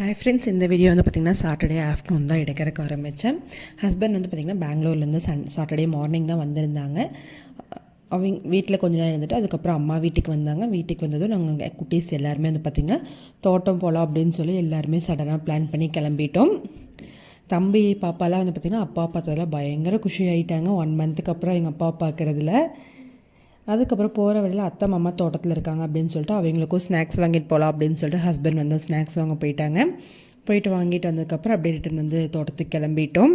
Hi friends இந்த video வந்து பார்த்திங்கன்னா சாட்டர்டே ஆஃப்டர்நூன் தான் எடுக்கிறக்க ஆரம்பித்தேன் ஹஸ்பண்ட் வந்து பார்த்திங்கன்னா பெங்களூர்லேருந்து சன் சாட்டர்டே மார்னிங் தான் வந்திருந்தாங்க. அவங்க வீட்டில் கொஞ்ச நேரம் இருந்துட்டு அதுக்கப்புறம் அம்மா வீட்டுக்கு வந்தாங்க. வீட்டுக்கு வந்ததும் நாங்கள் குட்டீஸ் எல்லாருமே வந்து பார்த்திங்கன்னா தோட்டம் போகலாம் அப்படின்னு சொல்லி எல்லாருமே சடனாக பிளான் பண்ணி கிளம்பிட்டோம். தம்பி பாப்பாலாம் வந்து பார்த்திங்கன்னா அப்பா பார்த்ததில் பயங்கர குஷி ஆகிட்டாங்க ஒன் மந்த்துக்கு அப்புறம் எங்கள் அப்பா பார்க்குறதுல அதுக்கப்புறம் போகிற வழியில் அத்தை மாமா தோட்டத்தில் இருக்காங்க அப்படின்னு சொல்லிட்டு அவங்களுக்கும் ஸ்நாக்ஸ் வாங்கிட்டு போகலாம் அப்படின்னு சொல்லிட்டு ஹஸ்பண்ட் வந்து ஸ்நாக்ஸ் வாங்க போயிட்டாங்க. போயிட்டு வாங்கிட்டு வந்ததுக்கப்புறம் அப்படியே ரிட்டன் வந்து தோட்டத்துக்கு கிளம்பிட்டோம்.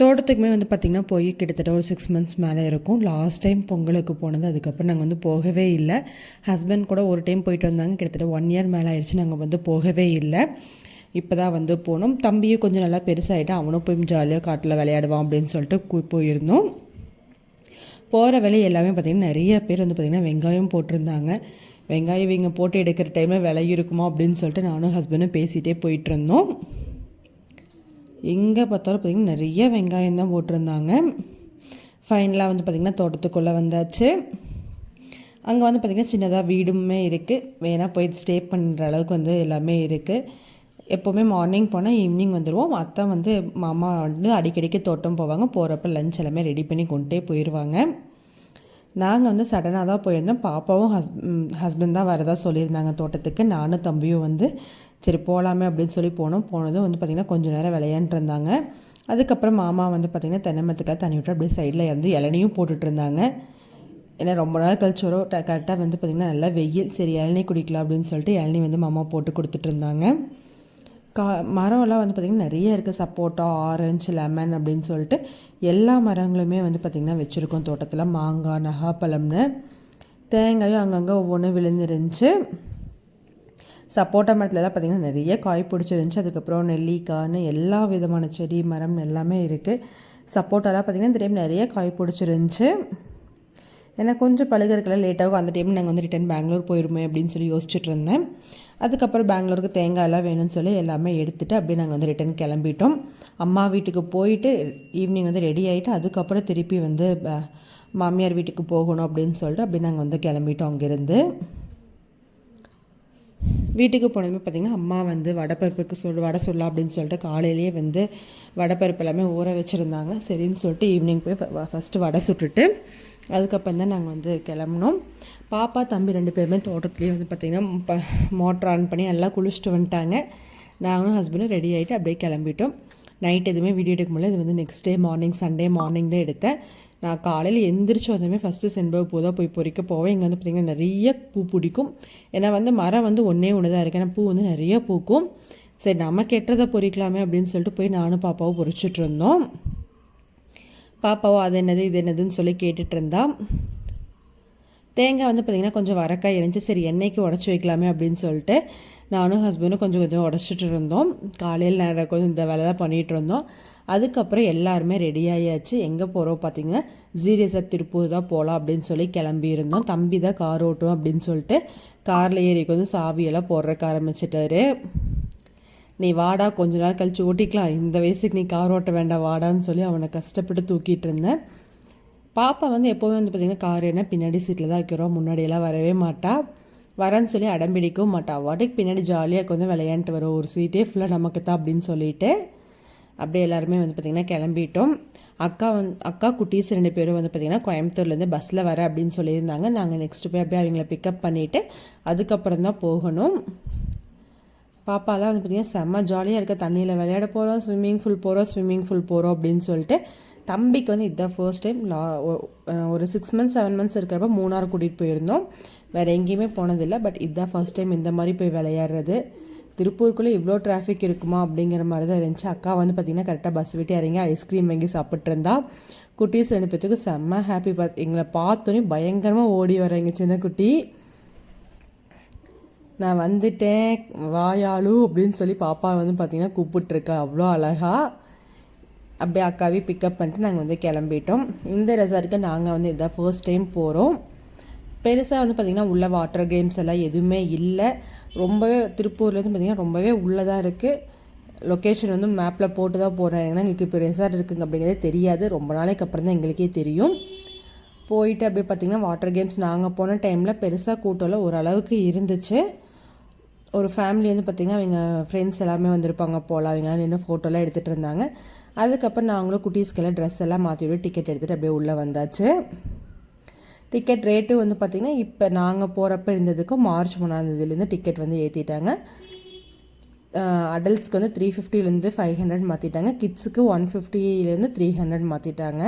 தோட்டத்துக்குமே வந்து பார்த்திங்கன்னா போய் கிட்டத்தட்ட ஒரு சிக்ஸ் மந்த்ஸ் மேலே இருக்கும். லாஸ்ட் டைம் பொங்கலுக்கு போனது அதுக்கப்புறம் நாங்கள் வந்து போகவே இல்லை. ஹஸ்பண்ட் கூட ஒரு டைம் போயிட்டு வந்தாங்க கிட்டத்தட்ட ஒன் இயர் மேலே ஆயிடுச்சு நாங்கள் வந்து போகவே இல்லை. இப்போ தான் வந்து போனோம். தம்பியும் கொஞ்சம் நல்லா பெருசாகிட்டான் அவனும் போய் ஜாலியாக காட்டில் விளையாடுவான் அப்படின்னு சொல்லிட்டு போயிருந்தோம். போகிற வழி எல்லாமே பார்த்திங்கன்னா நிறைய பேர் வந்து பார்த்திங்கன்னா வெங்காயம் போட்டிருந்தாங்க. வெங்காயம் இவங்க போட்டு எடுக்கிற டைமில் விலை இருக்குமா அப்படின்னு சொல்லிட்டு நானும் ஹஸ்பண்டும் பேசிகிட்டே போயிட்டுருந்தோம். எங்கே பார்த்தாலும் பார்த்திங்கன்னா நிறைய வெங்காயம் தான் போட்டிருந்தாங்க. ஃபைனலாக வந்து பார்த்திங்கன்னா தோட்டத்துக்குள்ளே வந்தாச்சு. அங்கே வந்து பார்த்திங்கன்னா சின்னதாக வீடுமே இருக்குது வேணால் போய் ஸ்டே பண்ணுற அளவுக்கு வந்து எல்லாமே இருக்குது எப்போவுமே மார்னிங் போனால் ஈவினிங் வந்துடுவோம் அத்தை வந்து மாமா வந்து அடிக்கடிக்கு தோட்டம் போவாங்க. போகிறப்ப லஞ்ச் எல்லாமே ரெடி பண்ணி கொண்டே போயிடுவாங்க நாங்கள் வந்து சடனாக தான் போயிருந்தோம். பாப்பாவும் ஹஸ் ஹஸ்பண்ட் தான் வரதா சொல்லியிருந்தாங்க தோட்டத்துக்கு. நானும் தம்பியும் வந்து சரி போகலாமே அப்படின்னு சொல்லி போனோம். போனதும் வந்து பார்த்திங்கன்னா கொஞ்சம் நேரம் விளையாண்டுருந்தாங்க அதுக்கப்புறம் மாமா வந்து பார்த்திங்கன்னா தென்னமத்துக்காக தண்ணி விட்டு அப்படியே சைடில் வந்து இளநியும் போட்டுட்ருந்தாங்க ஏன்னா ரொம்ப நாள் கழிச்சு வரும் கரெக்டாக வந்து பார்த்திங்கன்னா நல்லா வெயில் சரி இளநீ குடிக்கலாம் அப்படின்னு சொல்லிட்டு இளநீ வந்து மாமா போட்டு கொடுத்துட்டு இருந்தாங்க. கா மரம்லாம் வந்து பார்த்திங்கன்னா நிறைய இருக்குது சப்போட்டா ஆரஞ்சு லெமன் அப்படின்னு சொல்லிட்டு எல்லா மரங்களுமே வந்து பார்த்திங்கன்னா வச்சுருக்கோம் தோட்டத்தில். மாங்காய் நகாப்பழம்னு. தேங்காயும் அங்கங்கே ஒவ்வொன்றும் விழுந்துருந்துச்சு. சப்போட்டா மரத்துலலாம் பார்த்திங்கன்னா நிறைய காய் பிடிச்சிருந்துச்சி. அதுக்கப்புறம் நெல்லிக்காய்னு எல்லா விதமான செடி மரம் எல்லாமே இருக்குது சப்போட்டாலாம் பார்த்திங்கன்னா இந்த டைம் நிறைய காய் பிடிச்சிருந்துச்சி. ஏன்னா கொஞ்சம் பழுகிறக்கெல்லாம் லேட்டாகும் அந்த டைம் நாங்கள் வந்து ரிட்டன் பெங்களூர் போயிருமே அப்படின்னு சொல்லி யோசிச்சுட்டு இருந்தேன். அதுக்கப்புறம் பெங்களூருக்கு தேங்காயெல்லாம் வேணும்னு சொல்லி எல்லாமே எடுத்துகிட்டு அப்படியே நாங்கள் வந்து ரிட்டன் கிளம்பிட்டோம். அம்மா வீட்டுக்கு போயிட்டு ஈவினிங் வந்து ரெடி ஆகிட்டு அதுக்கப்புறம் திருப்பி வந்து மாமியார் வீட்டுக்கு போகணும் அப்படின்னு சொல்லிட்டு அப்படி நாங்கள் வந்து கிளம்பிட்டோம் அங்கேருந்து. வீட்டுக்கு போனதுமே பார்த்திங்கன்னா அம்மா வந்து வடைப்பருப்புக்கு சொல் வடை சொல்லலாம் அப்படின்னு சொல்லிட்டு காலையிலேயே வந்து வடைப்பருப்பு எல்லாமே ஊற வச்சுருந்தாங்க. சரின்னு சொல்லிட்டு ஈவினிங் போய் ஃபஸ்ட்டு வடை சுட்டுட்டு அதுக்கப்புறம் தான் நாங்கள் வந்து கிளம்புனோம். பாப்பா தம்பி ரெண்டு பேருமே தோட்டத்துலேயே வந்து பார்த்திங்கன்னா இப்போ மோட்டர் ஆன் பண்ணி நல்லா குளிச்சுட்டு வந்துட்டாங்க. நாங்களும் ஹஸ்பண்டும் ரெடி ஆகிட்டு அப்படியே கிளம்பிட்டோம். நைட் எதுவுமே வீடியோ எடுக்க முடியல. இது வந்து next day morning Sunday morning தான் எடுத்தேன். நான் காலையில் எந்திரிச்சு வந்தோமே ஃபஸ்ட்டு செண்பக பூ தான் போய் பொறிக்க போவேன். இங்கே வந்து பார்த்திங்கன்னா நிறைய பூ பிடிக்கும். ஏன்னா வந்து மரம் வந்து ஒன்றே ஒன்று தான் இருக்குது ஏன்னா பூ வந்து நிறைய பூக்கும். சரி நம்ம கெட்டதை பொறிக்கலாமே அப்படின்னு சொல்லிட்டு போய் நானும் பாப்பாவும் பொறிச்சிட்டு இருந்தோம். பாப்பாவோ அது என்னது இது என்னதுன்னு சொல்லி கேட்டுட்டு இருந்தா தேங்காய் வந்து பார்த்திங்கன்னா கொஞ்சம் வரக்காய் இருந்துச்சு சரி எண்ணெய்க்கு உடச்சி வைக்கலாமே அப்படின்னு சொல்லிட்டு நானும் ஹஸ்பண்டும் கொஞ்சம் கொஞ்சம் உடச்சிட்டு இருந்தோம். காலையில் நேரம் கொஞ்சம் இந்த வேலை தான் பண்ணிகிட்டு இருந்தோம். அதுக்கப்புறம் எல்லாருமே ரெடி ஆகியாச்சு எங்கே போகிறோம் பார்த்தீங்கன்னா ஜீரியஸாக திருப்பூர் தான் போகலாம் அப்படின்னு சொல்லி கிளம்பி இருந்தோம். தம்பி தான் கார் ஓட்டும் அப்படின்னு சொல்லிட்டு காரில் ஏறி கொஞ்சம் சாவியெல்லாம் போடுறக்கு ஆரம்பிச்சிட்டாரு. நீ வாடா கொஞ்ச நாள் கழித்து ஓட்டிக்கலாம். இந்த வயசுக்கு நீ கார் ஓட்ட வேண்டாம் வாடான்னு சொல்லி அவனை கஷ்டப்பட்டு தூக்கிட்டு இருந்தேன். பாப்பா வந்து எப்போவுமே வந்து பார்த்திங்கன்னா கார் என்ன பின்னாடி சீட்டில் தான் வைக்கிறோம். முன்னாடியெல்லாம் வரவே மாட்டா. வரேன்னு சொல்லி அடம்பிடிக்கவும் மாட்டா. வாட்டுக்கு பின்னாடி ஜாலியாக கொஞ்சம் விளையாண்டுட்டு வரும். ஒரு சீட்டே ஃபுல்லாக நமக்கு தான் அப்படின்னு சொல்லிட்டு அப்படியே எல்லாருமே வந்து பார்த்திங்கன்னா கிளம்பிட்டோம். அக்கா வந்து அக்கா குட்டீஸ் ரெண்டு பேரும் வந்து பார்த்திங்கன்னா கோயம்புத்தூர்லேருந்து பஸ்ஸில் வர அப்படின்னு சொல்லியிருந்தாங்க. நாங்கள் நெக்ஸ்ட்டு போய் அப்படியே அவங்கள பிக்கப் பண்ணிவிட்டு அதுக்கப்புறம் தான் போகணும். பாப்பாலாம் வந்து பார்த்திங்கன்னா செம்ம ஜாலியாக இருக்க. தண்ணியில் விளையாட போகிறோம் ஸ்விம்மிங் ஃபுல் போகிறோம் ஸ்விம்மிங் ஃபுல் போகிறோம் அப்படின்னு சொல்லிட்டு தம்பிக்கு வந்து இதுதான் ஃபர்ஸ்ட் டைம் லா ஒரு சிக்ஸ் மந்த்ஸ் செவன் மந்த்ஸ் இருக்கிறப்ப மூணார் கூட்டிகிட்டு போயிருந்தோம். வேறு எங்கேயுமே போனதில்லை பட் இதுதான் ஃபர்ஸ்ட் டைம் இந்த மாதிரி போய் விளையாடுறது. திருப்பூருக்குள்ளே இவ்வளோ டிராஃபிக் இருக்குமா அப்படிங்கிற மாதிரி தான் இருந்துச்சு. அக்கா வந்து பார்த்திங்கன்னா கரெக்டாக பஸ் விட்டு இறங்கி ஐஸ்கிரீம் வாங்கி சாப்பிட்ருந்தா குட்டீஸ் ரெண்டு பேத்துக்கு செம்ம ஹாப்பி பார்த்து எங்களை பார்த்தோன்னே பயங்கரமாக ஓடி வரேங்க சின்ன குட்டி. நான் வந்துட்டேன் வாயாலு அப்படின்னு சொல்லி பாப்பா வந்து பார்த்திங்கன்னா கூப்பிட்ருக்கா அவ்வளோ அழகாக அப்படியே அக்காவே பிக்கப் பண்ணிட்டு நாங்கள் வந்து கிளம்பிட்டோம். இந்த ரெசார்ட்டுக்கு நாங்கள் வந்து இதான் ஃபர்ஸ்ட் டைம் போகிறோம் பெருசாக வந்து பார்த்திங்கன்னா உள்ள வாட்டர் கேம்ஸ் எல்லாம் எதுவுமே இல்லை. ரொம்பவே திருப்பூர்லேருந்து பார்த்திங்கன்னா ரொம்பவே உள்ளதாக இருக்குது லொக்கேஷன் வந்து மேப்பில் போட்டு தான் போகிறேன் ஏன்னா எங்களுக்கு இப்போ ரெசார்ட் இருக்குங்க அப்படிங்கிறதே தெரியாது. ரொம்ப நாளைக்கு அப்புறம் தான் எங்களுக்கே தெரியும். போயிட்டு அப்படியே பார்த்திங்கன்னா வாட்டர் கேம்ஸ் நாங்கள் போன டைமில் பெருசாக கூட்டம்லாம் ஓரளவுக்கு இருந்துச்சு. ஒரு ஃபேமிலி வந்து பார்த்திங்கன்னா அவங்க ஃப்ரெண்ட்ஸ் எல்லாமே வந்திருப்பாங்க போல். அவங்க நின்று ஃபோட்டோலாம் எடுத்துகிட்டு இருந்தாங்க. அதுக்கப்புறம் நாங்களும் குட்டீஸ்க்கெல்லாம் ட்ரெஸ் எல்லாம் மாற்றி விட்டு டிக்கெட் எடுத்துகிட்டு அப்படியே உள்ளே வந்தாச்சு. டிக்கெட் ரேட்டு வந்து பார்த்திங்கன்னா இப்போ நாங்கள் போகிறப்ப இருந்ததுக்கும் மார்ச் மூணாந்தேதியிலேருந்து டிக்கெட் வந்து ஏற்றிட்டாங்க அடல்ட்ஸ்க்கு வந்து த்ரீ ஃபிஃப்டிலேருந்து ஃபைவ் ஹண்ட்ரட் மாற்றிட்டாங்க கிட்ஸுக்கு ஒன் ஃபிஃப்டிலேருந்து த்ரீ ஹண்ட்ரட் மாற்றிட்டாங்க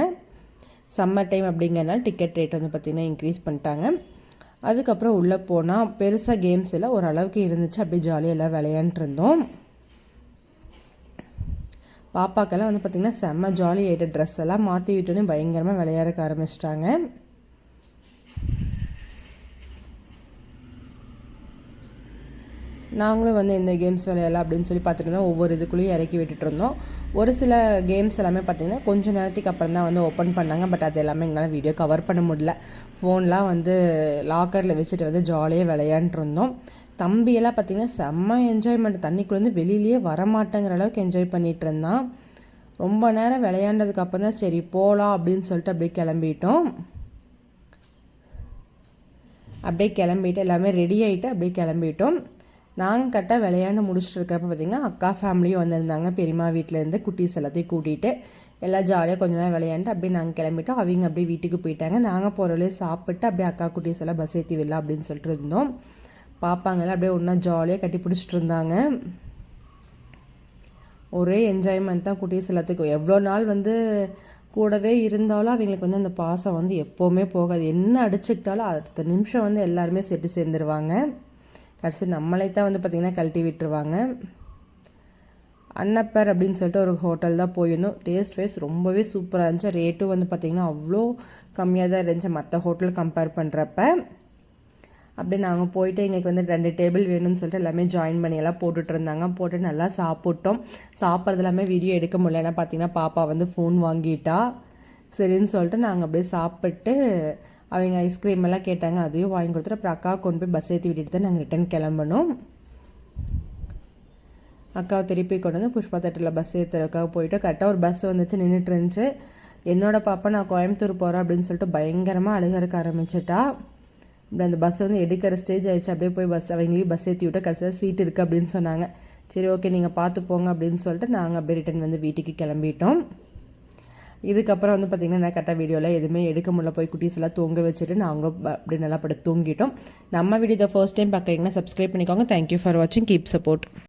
சம்மர் டைம் அப்படிங்கிறனால டிக்கெட் ரேட் வந்து பார்த்திங்கன்னா இன்க்ரீஸ் பண்ணிட்டாங்க. அதுக்கப்புறம் உள்ளே போனால் பெருசாக கேம்ஸ் எல்லாம் ஓரளவுக்கு இருந்துச்சு. அப்படியே ஜாலியாக எல்லாம் விளையாண்டுருந்தோம் பாப்பாக்கெல்லாம் வந்து பார்த்திங்கன்னா செம்ம ஜாலி ஆகிட்ட ட்ரெஸ் எல்லாம் மாற்றி விட்டோன்னே பயங்கரமாக விளையாட ஆரம்பிச்சிட்டாங்க. நாங்களும் வந்து இந்த கேம்ஸ் விளையாடலாம் அப்படின்னு சொல்லி பார்த்துட்டு இருந்தோம். ஒவ்வொரு இதுக்குள்ளேயும் இறக்கி விட்டுட்டு இருந்தோம். ஒரு சில கேம்ஸ் எல்லாமே பார்த்திங்கன்னா கொஞ்சம் நேரத்துக்கு அப்புறம் தான் வந்து ஓப்பன் பண்ணாங்க. பட் அது எல்லாமே எங்களால் வீடியோ கவர் பண்ண முடியல. ஃபோன்லாம் வந்து லாக்கரில் வச்சுட்டு வந்து ஜாலியாக விளையாண்டுருந்தோம் தம்பியெல்லாம் பார்த்திங்கன்னா செம்ம என்ஜாய்மெண்ட் தண்ணிக்குள்ளேருந்து வெளியிலேயே வரமாட்டேங்கிற அளவுக்கு என்ஜாய் பண்ணிகிட்டு இருந்தான். ரொம்ப நேரம் விளையாண்டதுக்கு அப்புறம் தான் சரி போகலாம் அப்படின்னு சொல்லிட்டு அப்படியே கிளம்பிட்டோம். அப்படியே கிளம்பிட்டு எல்லாமே ரெடி ஆகிட்டு அப்படியே கிளம்பிட்டோம். நாங்கள் கரெக்டாக விளையாண்டு முடிச்சுட்டு இருக்கிறப்ப பார்த்திங்கன்னா அக்கா ஃபேமிலியும் வந்திருந்தாங்க. பெரியம்மா வீட்டிலேருந்து குட்டீஸ் எல்லாத்தையும் கூட்டிகிட்டு எல்லாம் ஜாலியாக கொஞ்ச நேரம் விளையாண்டு அப்படியே நாங்கள் கிளம்பிட்டோம். அவங்க அப்படியே வீட்டுக்கு போயிட்டாங்க. நாங்கள் போகிறவளே சாப்பிட்டு அப்படியே அக்கா குட்டீஸ் எல்லாம் பஸ் ஏற்றி விடலாம் அப்படின்னு சொல்லிட்டு இருந்தோம். பாப்பாங்கெல்லாம் அப்படியே ஒன்றா ஜாலியாக கட்டி பிடிச்சிட்டு இருந்தாங்க. ஒரே என்ஜாய்மெண்ட் தான் குட்டீஸ் எல்லாத்துக்கும். எவ்வளோ நாள் வந்து கூடவே இருந்தாலும் அவங்களுக்கு வந்து அந்த பாசம் வந்து எப்போவுமே போகாது. என்ன அடிச்சுக்கிட்டாலும் அடுத்த நிமிஷம் வந்து எல்லாருமே செட்டு சேர்ந்துருவாங்க. கடைசி நம்மளே தான் வந்து பார்த்திங்கன்னா கழட்டி விட்டுருவாங்க. அன்னப்பர் அப்படின்னு சொல்லிட்டு ஒரு ஹோட்டல் தான் போயிருந்தோம். டேஸ்ட் வைஸ் ரொம்பவே சூப்பராக இருந்துச்சு. ரேட்டும் வந்து பார்த்திங்கன்னா அவ்வளோ கம்மியாக தான் இருந்துச்சு. மற்ற ஹோட்டல் கம்பேர் பண்ணுறப்ப அப்படி நாங்கள் போயிட்டு எங்களுக்கு வந்து ரெண்டு டேபிள் வேணும்னு சொல்லிட்டு எல்லாமே ஜாயின் பண்ணி எல்லாம் போட்டுட்டு இருந்தாங்க. போட்டு நல்லா சாப்பிட்டோம். சாப்பிட்றது எல்லாமே வீடியோ எடுக்க முடியல. ஏன்னா பார்த்தீங்கன்னா பாப்பா வந்து ஃபோன் வாங்கிட்டா. சரின்னு சொல்லிட்டு நாங்கள் அப்படியே சாப்பிட்டு அவங்க ஐஸ்கிரீம் எல்லாம் கேட்டாங்க அதையும் வாங்கி கொடுத்துட்டு அப்புறம் அக்கா கொண்டு போய் பஸ் ஏற்றி விட்டுட்டு தான் நாங்கள் ரிட்டன் கிளம்பணும். அக்காவை திருப்பி கொண்டு வந்து புஷ்பா தேட்டரில் பஸ் ஏற்றுறதுக்காக போயிட்டு கரெக்டாக ஒரு பஸ் வந்துச்சு நின்றுட்டு இருந்துச்சு. என்னோட பாப்பா நான் கோயம்புத்தூர் போகிறேன் அப்படின்னு சொல்லிட்டு பயங்கரமாக அழுகறக்க ஆரம்பிச்சிட்டா. அப்படி அந்த பஸ் வந்து எடுக்கிற ஸ்டேஜ் ஆயிடுச்சு அப்படியே போய் பஸ் அவங்களையும் பஸ் ஏற்றி விட்டு கடைசியாக சீட் இருக்குது அப்படின்னு சொன்னாங்க. சரி ஓகே நீங்கள் பார்த்து போங்க அப்படின்னு சொல்லிட்டு நாங்கள் அப்படியே ரிட்டன் வந்து வீட்டுக்கு கிளம்பிட்டோம். இதுக்கப்புறம் வந்து பார்த்திங்கன்னா நான் கரெக்டாக வீடியோவில் எதுவுமே எடுக்க முடியல. போய் குட்டீஸ் எல்லாம் தூங்க வச்சுட்டு நாங்களும் அப்படி நல்லா படுத்து தூங்கிட்டோம். நம்ம வீடியோ ஃபர்ஸ்ட் டைம் பார்க்குறீங்கன்னா சப்ஸ்கிரைப் பண்ணிக்கோங்க. தேங்க்யூ ஃபார் வாட்சிங் கீப் சப்போர்ட்